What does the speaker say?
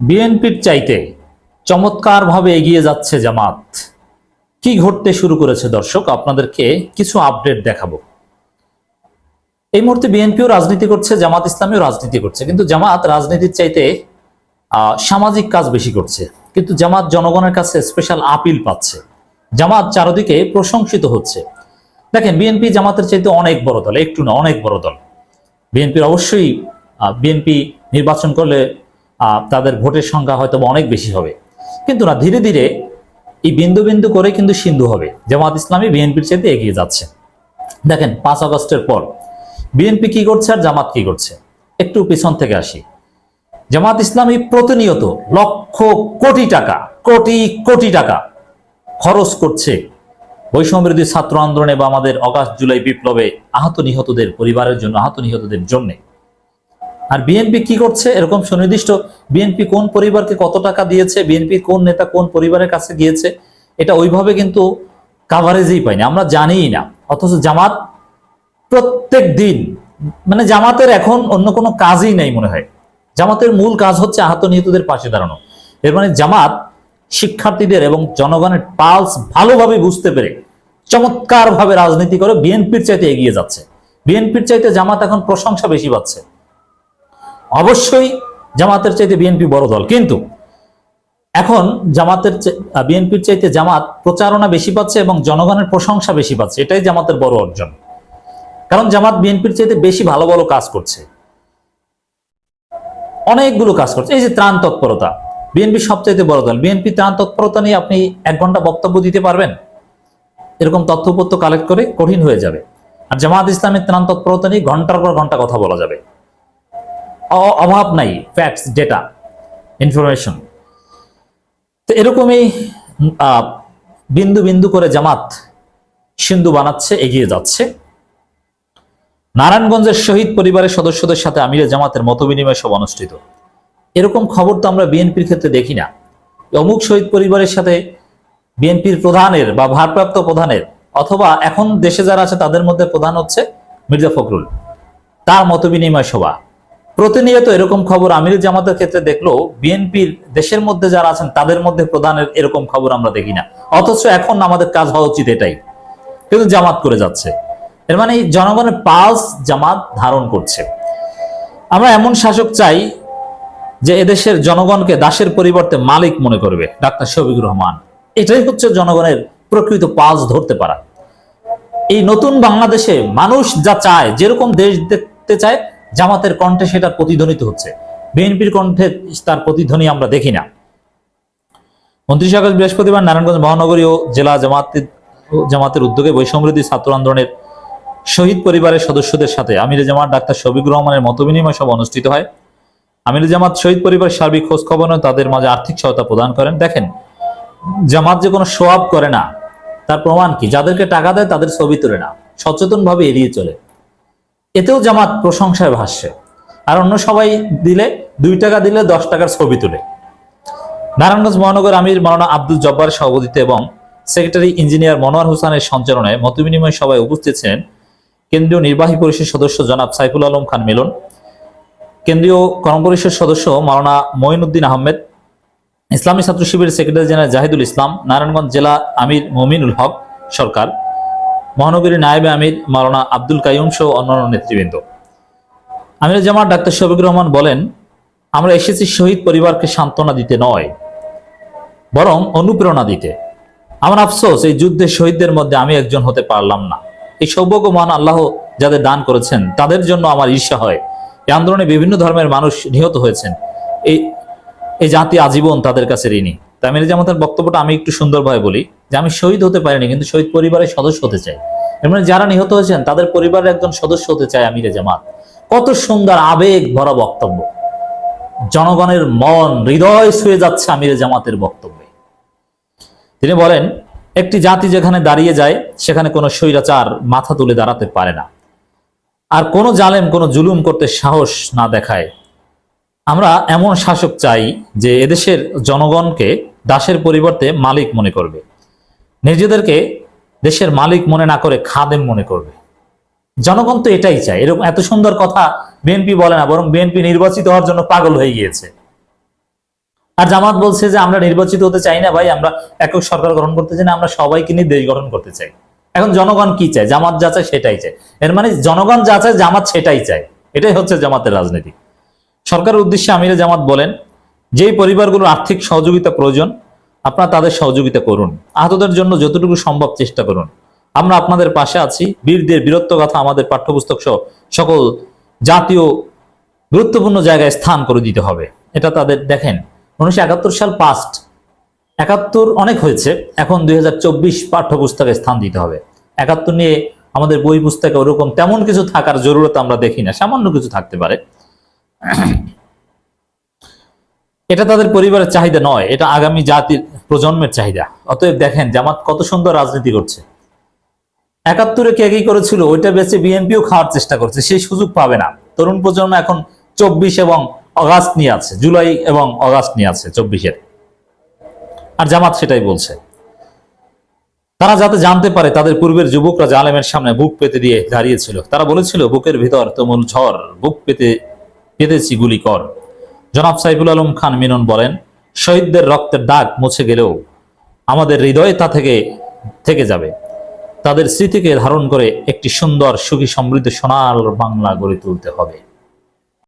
বিএনপির চাইতে চমৎকারভাবে এগিয়ে যাচ্ছে জামাত। কি ঘটতে শুরু করেছে দর্শক? আপনাদেরকে কিছু আপডেট দেখাবো। এই মুহূর্তে বিএনপিও রাজনীতি করছে, জামাত ইসলামীও রাজনীতি করছে। কিন্তু জামাত রাজনীতির চাইতে সামাজিক কাজ বেশি করছে। কিন্তু জামাত জনগণের কাছে স্পেশাল আপিল পাচ্ছে। জামাত চারদিকে প্রশংসিত হচ্ছে। দেখেন, বিএনপি জামাতের চাইতে অনেক বড় দল, একটু না, অনেক বড় দল। বিএনপির অবশ্যই বিএনপি নির্বাচন করলে তাদের ভোটের সংখ্যা হয়তো অনেক বেশি হবে। কিন্তু না, ধীরে ধীরে এই বিন্দু বিন্দু করে কিন্তু সিন্ধু হবে। জামাত ইসলামী বিএনপির চাইতে এগিয়ে যাচ্ছে। দেখেন, পাঁচ আগস্টের পর বিএনপি কি করছে আর জামাত কি করছে? একটু পিছন থেকে আসি। জামাত ইসলামী প্রতিনিয়ত লক্ষ কোটি টাকা, কোটি কোটি টাকা খরচ করছে। বৈষম্যবিরোধী ছাত্র আন্দোলনে বা আমাদের অগাস্ট জুলাই বিপ্লবে আহত নিহতদের পরিবারের জন্য, আহত নিহতদের জন্য। আর বিএনপি কি করছে? এরকম সুনির্দিষ্ট বিএনপি কোন পরিবারকে কত টাকা দিয়েছে বিএনপি কোন নেতা কোন পরিবারের কাছে গিয়েছে, এটা ওইভাবে কিন্তু কাভারেজই পাইনি আমরা জানিই না। অথচ জামাত প্রত্যেক দিন মানে জামাতের এখন অন্য কোনো কাজই নেই মনে হয়। জামাতের মূল কাজ হচ্ছে আহত নিহতদের পাশে দাঁড়ানো। এর মানে জামাত শিক্ষার্থীদের এবং জনগণের পালস ভালোভাবে বুঝতে পেরে চমৎকার ভাবে রাজনীতি করে বিএনপির চাইতে এগিয়ে যাচ্ছে। বিএনপির চাইতে জামাত এখন প্রশংসা বেশি পাচ্ছে। অবশ্যই জামাতের চাইতে বিএনপি বড় দল। কিন্তু এখন জামাতের বিএনপির চাইতে জামাত প্রচারণা বেশি পাচ্ছে এবং জনগণের প্রশংসা বেশি পাচ্ছে। এটাই জামাতের বড় অর্জন। কারণ জামাত বিএনপির চাইতে বেশি ভালো ভালো কাজ করছে। অনেকগুলো কাজ করছে। এই যে ত্রাণ তৎপরতা, বিএনপি সবচাইতে বড় দল। বিএনপি ত্রাণ তৎপরতা নিয়ে আপনি এক ঘণ্টা বক্তব্য দিতে পারবেন। এরকম তথ্যপত্র কালেক্ট করে কঠিন হয়ে যাবে। আর জামাত ইসলামের ত্রাণ তৎপরতা নিয়ে ঘণ্টার পর ঘণ্টা কথা বলা যাবে। অভাব নাই ফ্যাক্টস ডেটা ইনফরমেশন তো এরকমই বিন্দু বিন্দু করে জামাত সিন্ধু বানাচ্ছে, এগিয়ে যাচ্ছে। নারায়ণগঞ্জের শহীদ পরিবারের সদস্যদের সাথে আমিরে জামাতের মত বিনিময় সভা অনুষ্ঠিত। এরকম খবর তো আমরা বিএনপির ক্ষেত্রে দেখি না। অমুক শহীদ পরিবারের সাথে বিএনপির প্রধানের বা ভারপ্রাপ্ত প্রধানের অথবা এখন দেশে যারা আছে তাদের মধ্যে প্রধান হচ্ছে মির্জা ফখরুল। তার মত বিনিময় সভা। প্রতিনিয়ত এরকম খবর আমির জামাতের ক্ষেত্রে দেখল, বিএনপির দেশের মধ্যে যারা আছেন, তাদের মধ্যে প্রধানের এরকম খবর আমরা দেখি না। অথচ এখন আমাদের কাজ হওয়া উচিত এটাই। কিন্তু জামাত করে যাচ্ছে। এর মানে জনগণের পালস জামাত ধারণ করছে। আমরা এমন শাসক চাই যে এদেশের জনগণকে দাসের পরিবর্তে মালিক মনে করবে, ডাক্তার শফিকুর রহমান। এটাই হচ্ছে জনগণের প্রকৃত পালস ধরতে পারা। এই নতুন বাংলাদেশে মানুষ যা চায়, যেরকম দেশ দেখতে চায় জামাতের কণ্ঠে সেটা প্রতিধ্বনিত হচ্ছে। বিএনপির কণ্ঠে তার প্রতিধ্বনি আমরা দেখি না। উনত্রিশ আগস্ট বৃহস্পতিবার নারায়ণগঞ্জ মহানগরী ও জেলা জামাতের জামাতের উদ্যোগে বৈষম্যবিরোধী ছাত্র আন্দোলনের শহীদ পরিবারের সদস্যদের সাথে আমির জামাত ডাক্তার শফিকুর রহমানের মতবিনিময় সভা অনুষ্ঠিত হয়। আমির জামাত শহীদ পরিবারের সার্বিক খোঁজ খবর নেন, তাদের মাঝে আর্থিক সহায়তা প্রদান করেন। দেখেন জামাত যে কোনো সোয়াব করে না তার প্রমাণ কি? যাদেরকে টাকা দেয় তাদের ছবি তোলে না। সচেতন ভাবে এড়িয়ে চলে। এতেও জামাত প্রশংসায় ভাসছে আর অন্য সবাই দিলে, দুই টাকা দিলে দশ টাকার ছবি তোলে। নারায়ণগঞ্জ মহানগর আমির মাওলানা আব্দুল জব্বার সভাপতিত্বে এবং সেক্রেটারি ইঞ্জিনিয়ার মনোয়ার হোসেনের সঞ্চালনায় মতবিনিময় সভায় উপস্থিত ছিলেন কেন্দ্রীয় নির্বাহী পরিষদ সদস্য জনাব সাইফুল আলম খান মিলন, কেন্দ্রীয় কর্মপরিষদ সদস্য মাওলানা মঈনুদ্দিন আহমেদ, ইসলামী ছাত্র শিবিরের সেক্রেটারি জেনারেল জাহিদুল ইসলাম, নারায়ণগঞ্জ জেলা আমির মমিনুল হক সরকার। মহানগরী নায়েবে আমির মাওলানা আব্দুল কাইম সহ অন্যান্য নেতৃবৃন্দ। আমির জামাত ডাক্তার শফিকুর রহমান বলেন, আমরা এসেছি শহীদ পরিবারকে সান্ত্বনা দিতে নয়, বরং অনুপ্রেরণা দিতে। আমার আফসোস, এই যুদ্ধে শহীদদের মধ্যে আমি একজন হতে পারলাম না। এই সৌভাগ্য মহান আল্লাহ যাদের দান করেছেন, তাদের জন্য আমার ঈর্ষা হয়। এই আন্দোলনে বিভিন্ন ধর্মের মানুষ নিহত হয়েছেন। এই এই জাতি আজীবন তাদের কাছে ঋণী। আমির জামাতের বক্তব্যটা আমি একটু সুন্দরভাবে বলি, যে আমি শহীদ হতে পারিনি, কিন্তু শহীদ পরিবারের সদস্য হতে চাই। মানে যারা নিহত হয়েছেন, তাদের পরিবারের একজন সদস্য হতে চায় আমির জামাত। কত সুন্দর, আবেগ ভরা বক্তব্য। জনগণের মন, হৃদয় ছুঁয়ে যাচ্ছে আমির জামাতের বক্তব্যে। তিনি বলেন, একটি জাতি যেখানে দাঁড়িয়ে যায়, সেখানে কোনো স্বৈরাচার মাথা তুলে দাঁড়াতে পারে না। আর কোনো জালেম, কোনো জুলুম করতে সাহস না দেখায়। আমরা এমন শাসক চাই যে এদেশের জনগণকে দাসের পরিবর্তে মালিক মনে করবে। নিজেদেরকে দেশের মালিক মনে না করে খাদেম মনে করবে। জনগণ তো এটাই চায়। এরকম এত সুন্দর কথা বিএনপি বলে না, বরং বিএনপি নির্বাচিত হওয়ার জন্য পাগল হয়ে গিয়েছে। আর জামাত বলছে যে, আমরা নির্বাচিত হতে চাই না ভাই, আমরা একক সরকার গঠন করতে চাই না, আমরা সবাইকে নিয়ে দেশ গঠন করতে চাই। এখন জনগণ কি চায়? জামাত যা চায় সেটাই চায়। এর মানে জনগণ যা চায়, জামাত সেটাই চায়। এটাই হচ্ছে জামাতের রাজনীতি। সরকারের উদ্দেশ্যে আমিরে জামাত বলেন যেই পরিবারগুলোর আর্থিক সহযোগিতা প্রয়োজন, আপনারা তাদের সহযোগিতা করুন। আহতদের জন্য যতটুকু সম্ভব চেষ্টা করুন। আমরা আপনাদের পাশে আছি। বীরদের বীরত্ব কথা আমাদের পাঠ্যপুস্তক সহ সকল জাতীয় গুরুত্বপূর্ণ জায়গায় স্থান করে দিতে হবে। এটা তাদের দেখেন, উনিশশো একাত্তর সাল পাস্ট একাত্তর অনেক হয়েছে, এখন দুই হাজার চব্বিশ পাঠ্যপুস্তকে স্থান দিতে হবে। একাত্তর নিয়ে আমাদের বই পুস্তকে ওরকম তেমন কিছু থাকার জরুরত আমরা দেখি না, সামান্য কিছু থাকতে পারে। এটা তাদের পরিবারের চাহিদা নয়, এটা আগামী জাতির প্রজন্মের চাহিদা। অতএব দেখেন, জামাত কত সুন্দর রাজনীতি করছে। একাত্তরে কে কি করেছিল, ওইটা বেঁচে বিএনপিও খাওয়ার চেষ্টা করছে, সেই সুযোগ পাবে না। তরুণ প্রজন্ম এখন চব্বিশ এবং অগাস্ট নিয়ে আছে, জুলাই এবং অগাস্ট নিয়ে আছে চব্বিশের। আর জামাত সেটাই বলছে। তারা যাতে জানতে পারে, তাদের পূর্বের যুবকরা জালেমের সামনে বুক পেতে দিয়ে দাঁড়িয়েছিল। তারা বলেছিল, বুকের ভিতর তুমুল ঝড়, বুক পেতে, পেতেছি গুলি কর। জনাব সাইফুল আলম খান মিনন বলেন, শহীদদের রক্তের দাগ মুছে গেলেও আমাদের হৃদয়ে তা থেকে থেকে যাবে। তাদের স্মৃতিকে ধারণ করে একটি সুন্দর, সুখী সমৃদ্ধ সোনার বাংলা গড়ে তুলতে হবে।